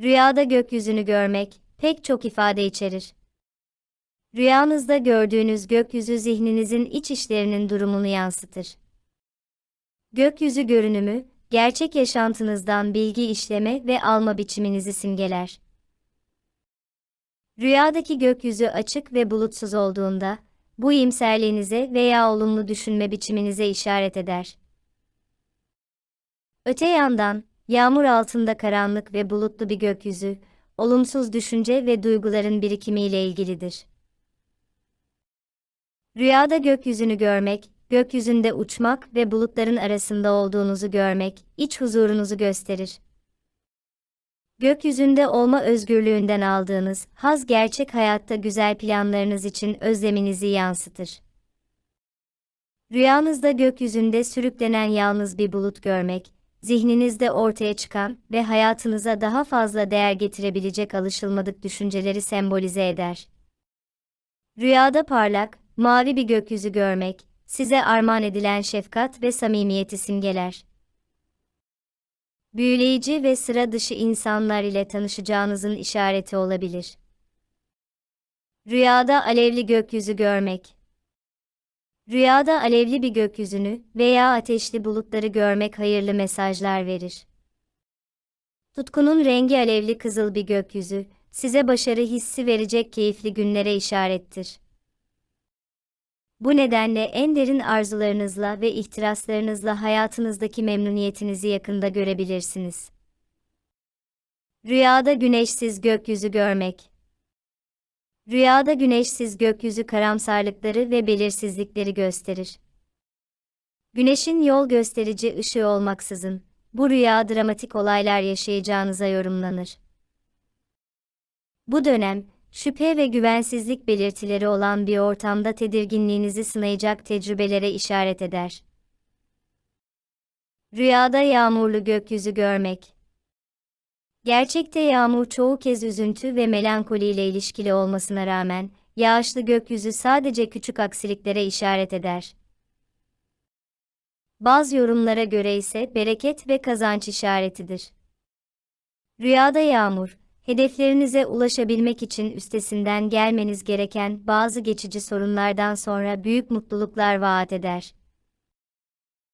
Rüyada gökyüzünü görmek pek çok ifade içerir. Rüyanızda gördüğünüz gökyüzü zihninizin iç işlerinin durumunu yansıtır. Gökyüzü görünümü, gerçek yaşantınızdan bilgi işleme ve alma biçiminizi simgeler. Rüyadaki gökyüzü açık ve bulutsuz olduğunda, bu iyimserliğinize veya olumlu düşünme biçiminize işaret eder. Öte yandan, yağmur altında karanlık ve bulutlu bir gökyüzü, olumsuz düşünce ve duyguların birikimiyle ilgilidir. Rüyada gökyüzünü görmek, gökyüzünde uçmak ve bulutların arasında olduğunuzu görmek, iç huzurunuzu gösterir. Gökyüzünde olma özgürlüğünden aldığınız haz gerçek hayatta güzel planlarınız için özleminizi yansıtır. Rüyanızda gökyüzünde sürüklenen yalnız bir bulut görmek, zihninizde ortaya çıkan ve hayatınıza daha fazla değer getirebilecek alışılmadık düşünceleri sembolize eder. Rüyada parlak, mavi bir gökyüzü görmek, size armağan edilen şefkat ve samimiyeti simgeler. Büyüleyici ve sıra dışı insanlar ile tanışacağınızın işareti olabilir. Rüyada alevli gökyüzü görmek. Rüyada alevli bir gökyüzünü veya ateşli bulutları görmek hayırlı mesajlar verir. Tutkunun rengi alevli kızıl bir gökyüzü, size başarı hissi verecek keyifli günlere işarettir. Bu nedenle en derin arzularınızla ve ihtiraslarınızla hayatınızdaki memnuniyetinizi yakında görebilirsiniz. Rüyada güneşsiz gökyüzü görmek. Rüyada güneşsiz gökyüzü karamsarlıkları ve belirsizlikleri gösterir. Güneşin yol gösterici ışığı olmaksızın, bu rüya dramatik olaylar yaşayacağınıza yorumlanır. Bu dönem, şüphe ve güvensizlik belirtileri olan bir ortamda tedirginliğinizi sınayacak tecrübelere işaret eder. Rüyada yağmurlu gökyüzü görmek. Gerçekte yağmur çoğu kez üzüntü ve melankoli ile ilişkili olmasına rağmen, yağışlı gökyüzü sadece küçük aksiliklere işaret eder. Bazı yorumlara göre ise bereket ve kazanç işaretidir. Rüyada yağmur, hedeflerinize ulaşabilmek için üstesinden gelmeniz gereken bazı geçici sorunlardan sonra büyük mutluluklar vaat eder.